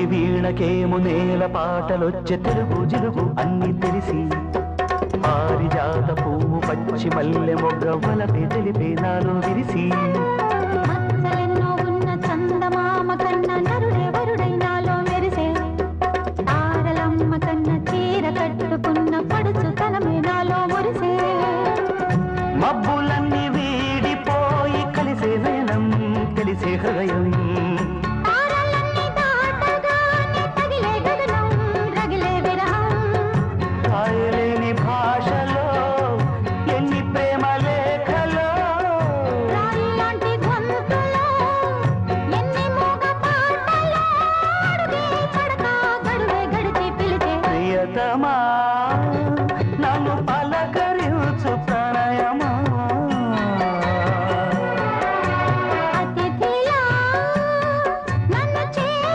ఈ వీణకేము నేల పాటలొచ్చే తెలుగు జిలుగు అన్ని తెలిసి. పారిజాత పువ్వు పచ్చి మల్లె మొగ్గ వలపే తెలిపే నాలో విరిసి. మబ్బులన్నీ వీడిపోయి కలిసే నయనం తెలిసే హృదయం பிரதமா